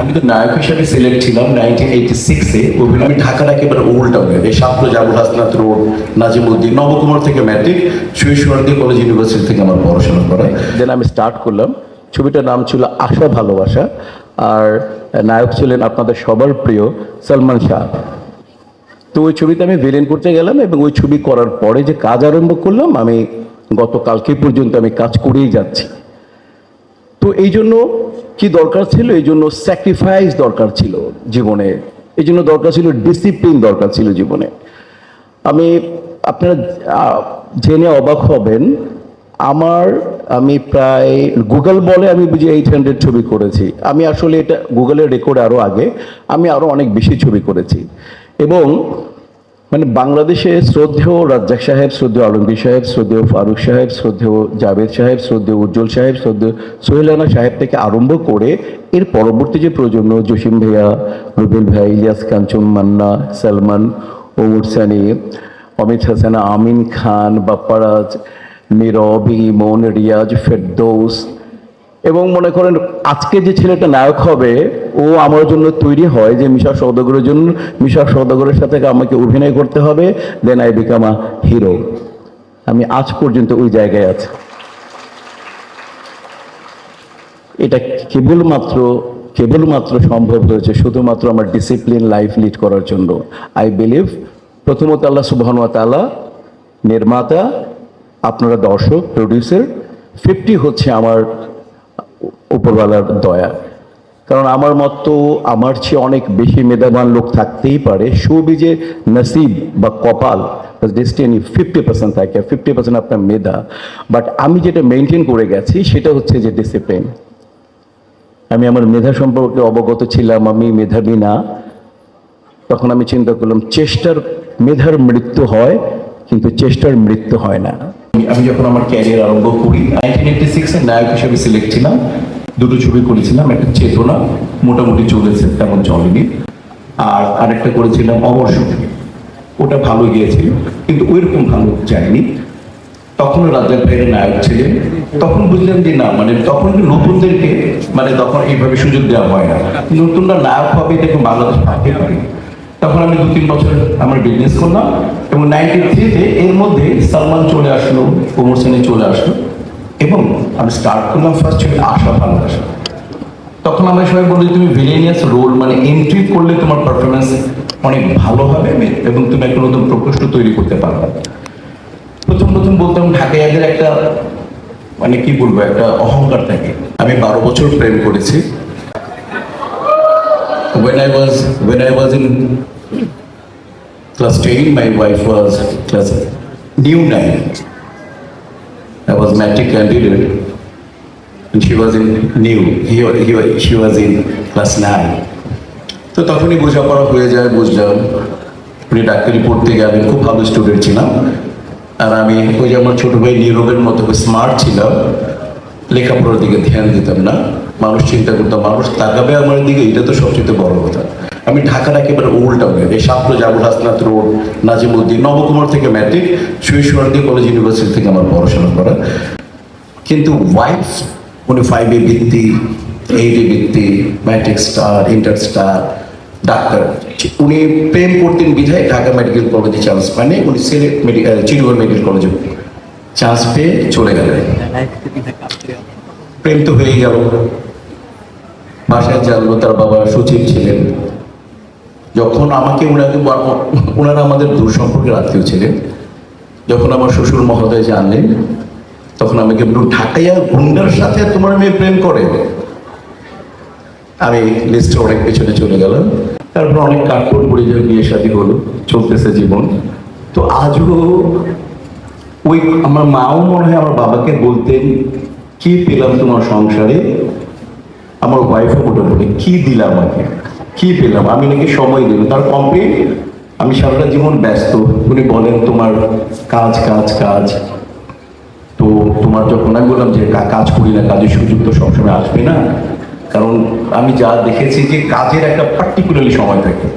আমি তো নায়ক হিসেবে সিলেক্ট ছিলাম নাইনটিন এইটি সিক্সে অভিনয় আমি ঢাকার একেবারে ওল্ড টাউনে এই সাপ্র জাবুল হাসনাত রোড নাজিমুদ্দিন নবকুমার থেকে ম্যাট্রিক সুইশ্বরদী কলেজ ইউনিভার্সিটি থেকে আমার পড়াশোনা করা দেন আমি স্টার্ট করলাম। ছবিটার নাম ছিল আশা ভালোবাসা। আর নায়ক ছিলেন আপনাদের সবার প্রিয় সলমান শাহ। তো ওই ছবিতে আমি ভিলেন করতে গেলাম এবং ওই ছবি করার পরে যে কাজ আরম্ভ করলাম, আমি গতকালকে পর্যন্ত আমি কাজ করেই যাচ্ছি। তো এই জন্য কি দরকার ছিল? এই জন্য স্যাক্রিফাইস দরকার ছিল জীবনে। এই জন্য দরকার ছিল ডিসিপ্লিন দরকার ছিল জীবনে। আমি, আপনারা জেনে অবাক হবেন, আমার, আমি প্রায় গুগল বলে আমি বুঝি এইট হান্ড্রেড ছবি করেছি। আমি আসলে এটা গুগলের রেকর্ড আরও আগে, আমি আরও অনেক বেশি ছবি করেছি। এবং মানে বাংলাদেশে শ্রদ্ধেয় রাজ্জাক সাহেব, শ্রদ্ধেয় আলমগীর সাহেব, শ্রদ্ধেয় ফারুক সাহেব, শ্রদ্ধেয় জাভেদ সাহেব, শ্রদ্ধেয় উজ্জ্বল সাহেব, শ্রদ্ধেয় সোহেলানা সাহেব থেকে আরম্ভ করে এর পরবর্তী যে প্রজন্ম, জসিম ভাইয়া, রুবেল ভাই, ইলিয়াস কাঞ্চন, মান্না, সালমান, ওমর সানি, অমিত হাসানা, আমিন খান, বাপ্পারাজ, নীরব, ইমন, রিয়াজ, ফেরদৌস এবং মনে করেন আজকে যে ছেলেটা নায়ক হবে, ও আমার জন্য তৈরি হয় যে মিশা সৌদাগরের জন্য, মিশা সৌদাগরের সাথে আমাকে অভিনয় করতে হবে then I become a hero আমি আজ পর্যন্ত ওই জায়গায় আছি। এটা কেবলমাত্র কেবলমাত্র সম্ভব হয়েছে শুধুমাত্র আমার ডিসিপ্লিন লাইফ লিড করার জন্য। আই বিলিভ প্রথমত আল্লাহ সুবহান ওয়া তাআলা নির্মাতা, আপনারা দর্শক প্রডিউসার ফিফটি হচ্ছে আমার উপরওয়ালার দয়া। কারণ আমার মতো আমার চেয়ে অনেক বেশি মেধাবান লোক থাকতেই পারে। সুবিজে নসিব বা কপাল ডেস্টিনি ফিফটি পার্সেন্ট থাকে। ফিফটি পার্সেন্ট আপনার মেধা। বাট আমি যেটা মেনটেন করে গেছি, সেটা হচ্ছে যে ডিসিপ্লিন আমি আমার মেধা সম্পর্কে অবগত ছিলাম, আমি মেধাবী না। তখন আমি চিন্তা করলাম, চেষ্টার মেধার মৃত্যু হয়, কিন্তু চেষ্টার মৃত্যু হয় না। আমি যখন আমার ক্যারিয়ার আরম্ভ করি নাইনটিন এইটি সিক্সে নায়ক হিসেবে সিলেক্ট ছিলাম। দুটো ছবি করেছিলাম, একটা চেতনা, মোটামুটি চলেছে, তেমন চলেনি। আর আরেকটা করেছিলাম অমর ওটা ভালো গিয়েছিল, কিন্তু ওইরকম ভালো যায়নি। তখনও রাজার ভাইয়ের নায়ক ছিলেন। তখন বুঝলেন যে না মানে তখন নতুনদেরকে মানে তখন এইভাবে সুযোগ দেওয়া হয় না। নতুনরা নায়ক হবে এটা দেখুন বাংলাদেশ ভাবতে পারি। তখন আমি দু তিন বছর আমার বিজনেস করলাম এবং নাইনটি থ্রিতে এর মধ্যে সালমান চলে আসলো কোমর সেনে চলে আসলো। এবং আমি স্টার্ট করলাম ফার্স্ট ছবি আশা ভালোবাসা। তখন আমরা সবাই বলি, তুমি ভিলেনিয়াস রোল মানে এন্ট্রি করলে তোমার পারফরমেন্স অনেক ভালো হবে এবং তুমি একটা নতুন প্রকোষ্ঠ তৈরি করতে পারবে। প্রথম প্রথম বলতাম, ঢাকাইয়াদের একটা মানে কি বলব, একটা অহংকার থাকে। আমি বারো বছর প্রেম করেছি। When I was, when I was in class 10 my wife was class new 9 I was matric candidate and she was in new. He, he, she was in class 9 তো তখনই বোঝাপড়া হয়ে যায় বুঝলাম। উনি ডাক্তারি পড়তে গেলেন খুব ভালো স্টুডেন্ট ছিলাম। আর আমি ওই যে আমার ছোট ভাই নীরবের মতো স্মার্ট ছিলাম লেখাপড়ার দিকে ধ্যান দিতাম না। মানুষ চিন্তা করতাম মানুষ তাকাবে আমার দিকে? এটা তো সবচেয়ে বড় কথা। আমি ঢাকার একেবারে ওল্ড টাউনে এই সাপ্র জাবুল হাসনাত রোড, নাজিমুদ্দিন, নবকুমার থেকে ম্যাট্রিক সুইশ্বরদী কলেজ ইউনিভার্সিটি থেকে আমার পড়াশোনা করা। কিন্তু ওয়াইফ উনি ফাইভ ফাইভে বৃত্তি এইটে বৃত্তি matric star inter star doctor. উনি প্রেম করতেন বিধায় ঢাকা মেডিকেল কলেজে চান্স পায়নি, উনি সিলেট মেডিকেল চিরগড় মেডিকেল কলেজে চান্স পেয়ে চলে গেলেন। প্রেম তো হয়েই গেল। বাসায় জানলো তার বাবা সচিব ছিলেন যখন আমাকে ওনাকে ওনারা আমাদের দূর সম্পর্কের আত্মীয় ছিলেন, যখন আমার শ্বশুর মহোদয় জানলেন, তখন আমাকে বলল, ঢাকাইয়া গুন্ডার সাথে তোমার মেয়ে প্রেম করে। আমি লিস্টে অনেক পেছনে চলে গেলাম। তারপর অনেক কাঠপোট পরিচয় বিয়ে শাদী হলো, চলতেছে জীবন। তো আজও ওই আমার মাও মনে হয় আমার বাবাকে বলতেন, কি পেলাম তোমার সংসারে? আমার ওয়াইফও বলে কি দিলাম আমাকে? কি পেলাম? আমি নাকি সময় দিল তার কমপ্লিট আমি সারাটা জীবন ব্যস্ত। উনি বলেন, তোমার কাজ কাজ কাজ। তো তোমার যখন আমি বললাম যে কাজ করি না, কাজের সুযোগ তো সবসময় আসবে না। কারণ আমি যা দেখেছি যে, কাজের একটা পার্টিকুলারলি সময় থাকে।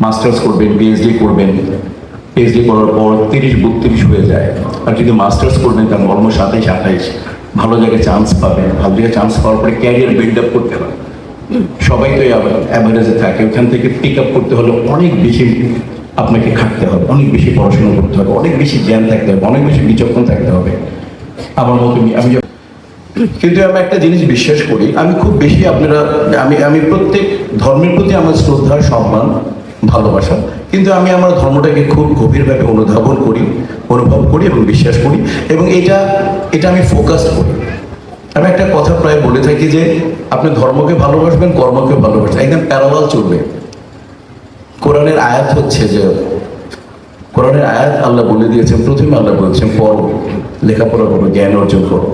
মাস্টার্স করবেন পিএইচডি করবেন। পিএইচডি করার পর তিরিশ, বত্রিশ হয়ে যায়। আর যদি মাস্টার্স করবেন, তার অলমোস্ট সাতাইশ, আঠাইশ। ভালো জায়গায় চান্স পাবেন। ভালো জায়গায় চান্স পাওয়ার পরে ক্যারিয়ার বিল্ড আপ করতে হবে সবাই তো অ্যাভারেজে থাকে, ওখান থেকে পিক আপ করতে হলে অনেক বেশি আপনাকে খাটতে হবে, অনেক বেশি পড়াশোনা করতে হবে, অনেক বেশি জ্ঞান থাকতে হবে, অনেক বেশি বিচক্ষণ থাকতে হবে। আমার মতো আমি- কিন্তু আমি একটা জিনিস বিশ্বাস করি, আমি খুব বেশি আপনারা আমি আমি প্রত্যেক ধর্মের প্রতি আমার শ্রদ্ধা সম্মান, ভালোবাসা, কিন্তু আমি আমার ধর্মটাকে খুব গভীরভাবে অনুধাবন করি, অনুভব করি এবং বিশ্বাস করি, এবং এটা এটা আমি ফোকাস করি। আমি একটা কথা প্রায় বলে থাকি যে আপনি ধর্মকে ভালোবাসবেন, কর্মকে ভালোবাসবেন। একদম প্যারালাল চলবে। কোরআনের আয়াত হচ্ছে যে, কোরআনের আয়াত আল্লাহ বলে দিয়েছেন, প্রথমে আল্লাহ বলেছেন, পড়ো লেখাপড়া করো জ্ঞান অর্জন করো।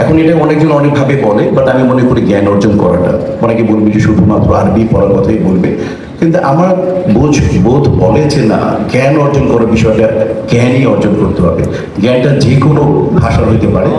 এখন এটা অনেকজন অনেকভাবে বলে বাট আমি মনে করি জ্ঞান অর্জন করাটা, অনেকে বলবে যে শুধুমাত্র আরবি পড়ার কথাই বলবে, কিন্তু আমার বোঝ, বোধ বলে যে না, জ্ঞান অর্জন করার বিষয়টা জ্ঞানই অর্জন করতে হবে। জ্ঞানটা যে কোনো ভাষার হইতে পারে।